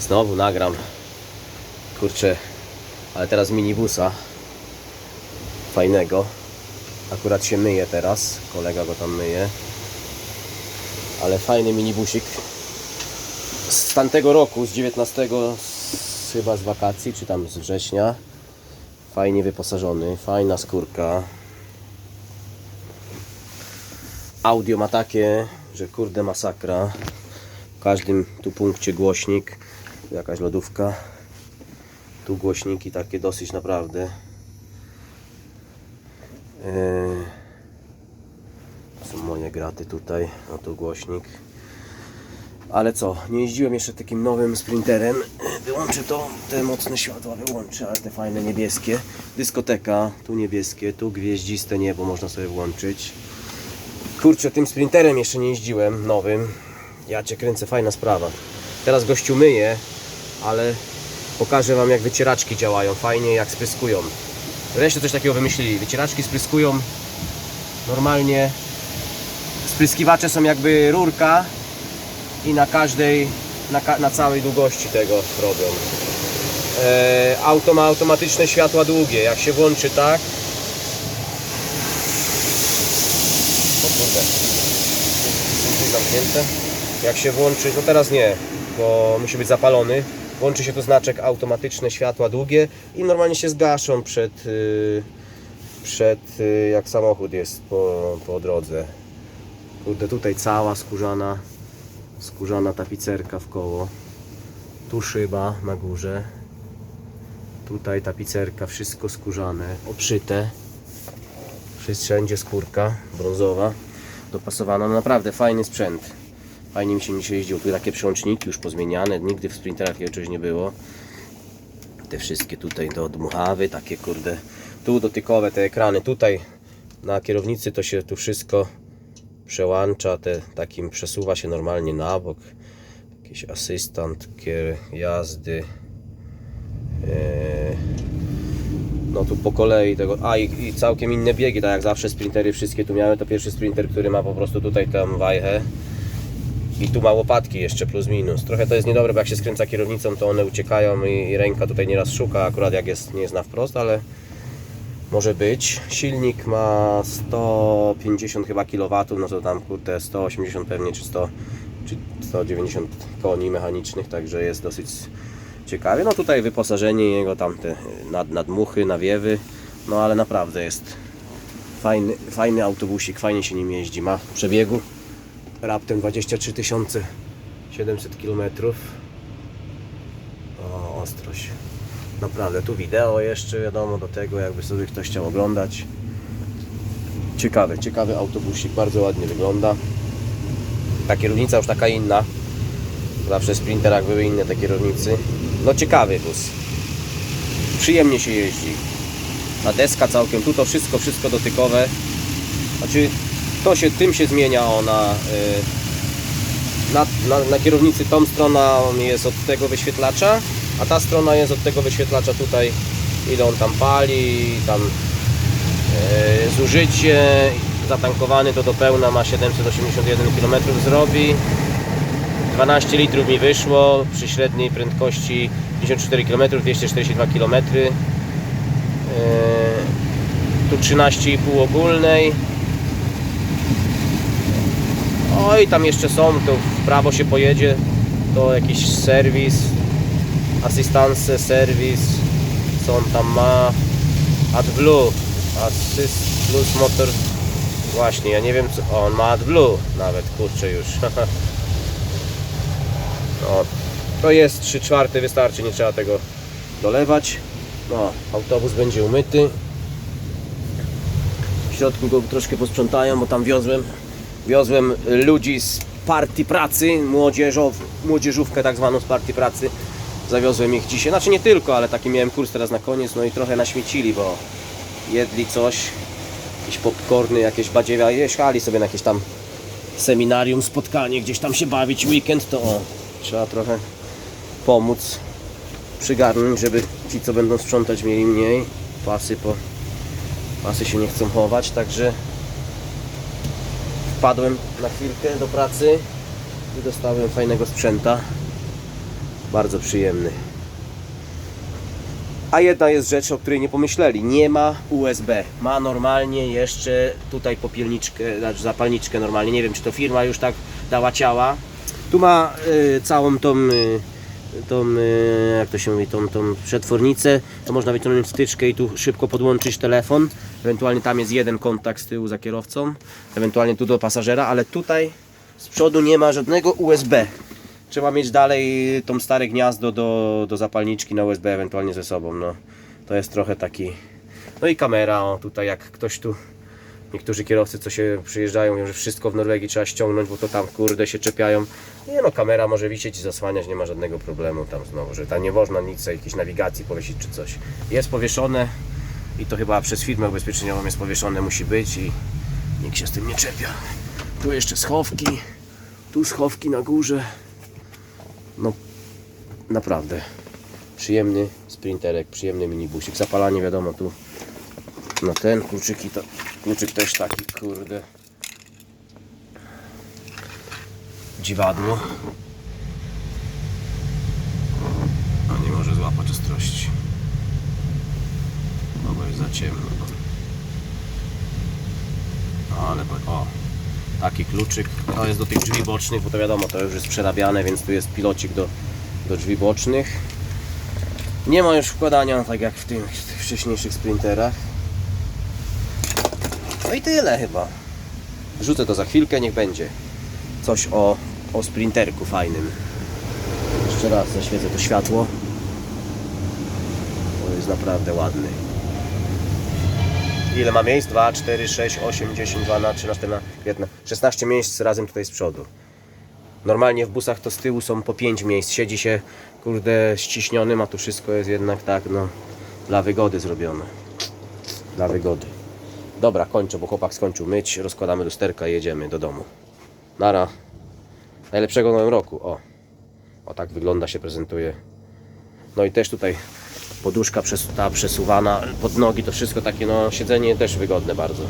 Znowu nagram. Kurczę, ale teraz minibusa. Fajnego. Akurat się myje teraz. Kolega go tam myje. Ale fajny minibusik. Z tamtego roku, z 19, z, chyba z wakacji, czy tam z września. Fajnie wyposażony, fajna skórka. Audio ma takie, że kurde masakra. W każdym tu punkcie głośnik. Jakaś lodówka. Tu głośniki takie dosyć naprawdę. Yy, są moje graty tutaj. No tu głośnik. Ale co, nie jeździłem jeszcze takim nowym sprinterem. Wyłączę to, te mocne światła wyłączę, ale te fajne niebieskie. Dyskoteka, tu niebieskie, tu gwieździste niebo można sobie włączyć. Kurczę, tym sprinterem jeszcze nie jeździłem, nowym. Ja cię kręcę, fajna sprawa. Teraz gościu myje, ale pokażę wam jak wycieraczki działają fajnie, jak spryskują. Wreszcie coś takiego wymyślili. Wycieraczki spryskują normalnie. Spryskiwacze są jakby rurka i na każdej, na, na całej długości tego robią. E, auto ma automatyczne światła długie. Jak się włączy tak. Kurde. Zamknięte. Jak się włączy, no teraz nie, bo musi być zapalony. Włączy się tu znaczek automatyczne światła długie i normalnie się zgaszą przed, y, przed y, jak samochód jest po, po drodze. Kurde, tutaj cała skórzana skórzana tapicerka w koło. Tu szyba na górze. Tutaj tapicerka, wszystko skórzane, obszyte. Wszędzie skórka brązowa, dopasowana. No naprawdę fajny sprzęt. Fajnie mi się dzisiaj jeździło. Tu takie przełączniki już pozmieniane. Nigdy w sprinterach takiego czegoś nie było. Te wszystkie tutaj do dmuchawy, takie kurde. Tu dotykowe te ekrany. Tutaj na kierownicy to się tu wszystko przełącza, te, takim przesuwa się normalnie na bok. Jakiś asystent kier jazdy. Eee, no tu po kolei tego. A i, i całkiem inne biegi, tak jak zawsze sprintery wszystkie tu miały. To pierwszy sprinter, który ma po prostu tutaj tam wajchę. I tu ma łopatki jeszcze plus minus. Trochę to jest niedobre, bo jak się skręca kierownicą, to one uciekają i, i ręka tutaj nieraz szuka, akurat jak jest, nie jest na wprost, ale może być. Silnik ma 150 chyba kW, no to tam kurde 180 pewnie, czy 100, czy 190 koni mechanicznych, także jest dosyć ciekawie. No tutaj wyposażenie jego, tamte nad, nadmuchy, nawiewy, no ale naprawdę jest fajny, fajny autobusik, fajnie się nim jeździ. Ma przebiegu raptem 23 700 km. O, ostrość. Naprawdę, tu wideo jeszcze wiadomo do tego, jakby sobie ktoś chciał oglądać. Ciekawy, ciekawy autobusik, bardzo ładnie wygląda. Ta kierownica już taka inna. Zawsze w sprinterach były inne te kierownicy. No ciekawy wóz. Przyjemnie się jeździ. Ta deska całkiem, tu to wszystko, wszystko dotykowe. Znaczy, to się, tym się zmienia ona. y, Na, na, na kierownicy tą strona jest od tego wyświetlacza, a ta strona jest od tego wyświetlacza tutaj, ile on tam pali, tam e, zużycie, zatankowany to do pełna ma 781 km zrobi. 12 litrów mi wyszło przy średniej prędkości 54 km, 242 km. Tu 13,5 ogólnej. Oj, tam jeszcze są, to w prawo się pojedzie, to jakiś serwis, asystance, serwis, co on tam ma, AdBlue, Assist Plus Motor, właśnie, ja nie wiem co, on ma AdBlue nawet, kurczę już, no, to jest 3 czwarte, wystarczy, nie trzeba tego dolewać, no, autobus będzie umyty, w środku go troszkę posprzątają, bo tam wiozłem wiozłem ludzi z partii pracy, młodzieżow, młodzieżówkę tak zwaną z partii pracy. Zawiozłem ich dzisiaj, znaczy nie tylko, ale taki miałem kurs teraz na koniec, no i trochę naśmiecili, bo jedli coś, jakieś popcorny, jakieś badziewia, jechali sobie na jakieś tam seminarium, spotkanie, gdzieś tam się bawić, weekend, to o, trzeba trochę pomóc, przygarnąć, żeby ci, co będą sprzątać, mieli mniej. Pasy po pasy się nie chcą chować, także wpadłem na chwilkę do pracy i dostałem fajnego sprzęta. Bardzo przyjemny. A jedna jest rzecz, o której nie pomyśleli. Nie ma USB. Ma normalnie jeszcze tutaj popielniczkę, znaczy zapalniczkę normalnie. Nie wiem, czy to firma już tak dała ciała. Tu ma y, całą tą, y, tą y, jak to się mówi, tą, tą przetwornicę. To można wyciągnąć wtyczkę i tu szybko podłączyć telefon. Ewentualnie tam jest jeden kontakt z tyłu za kierowcą. Ewentualnie tu do pasażera, ale tutaj z przodu nie ma żadnego USB. Trzeba mieć dalej tą stare gniazdo do, do zapalniczki na USB ewentualnie ze sobą. No. To jest trochę taki. No i kamera, o tutaj jak ktoś tu. Niektórzy kierowcy, co się przyjeżdżają, mówią, że wszystko w Norwegii trzeba ściągnąć, bo to tam kurde się czepiają. Nie no, kamera może wisieć i zasłaniać, nie ma żadnego problemu tam znowu, że tam nie można nic, jakiejś nawigacji powiesić czy coś. Jest powieszone i to chyba przez firmę ubezpieczeniową jest powieszone, musi być i nikt się z tym nie czepia. Tu jeszcze schowki, tu schowki na górze. No naprawdę przyjemny sprinterek, przyjemny minibusik. Zapalanie wiadomo tu no ten kluczyki to kluczyk też taki kurde dziwadło. A nie może złapać ostrości. No bo jest za ciemno. Ale o taki kluczyk. To jest do tych drzwi bocznych, bo to wiadomo, to już jest przerabiane, więc tu jest pilocik do, do drzwi bocznych. Nie ma już wkładania, tak jak w tych wcześniejszych sprinterach. No i tyle chyba. Rzucę to za chwilkę, niech będzie. Coś o, o sprinterku fajnym. Jeszcze raz zaświecę to światło. To jest naprawdę ładny. Ile ma miejsc? 2, 4, 6, 8, 10, 12, 13, 14, 15, 16 miejsc razem tutaj z przodu. Normalnie w busach to z tyłu są po 5 miejsc. Siedzi się, kurde, ściśnionym, a tu wszystko jest jednak tak, no, dla wygody zrobione. Dla wygody. Dobra, kończę, bo chłopak skończył myć. Rozkładamy lusterka i jedziemy do domu. Nara. Najlepszego w nowym roku. O. O tak wygląda, się prezentuje. No i też tutaj poduszka przes ta przesuwana pod nogi, to wszystko takie, no siedzenie też wygodne bardzo.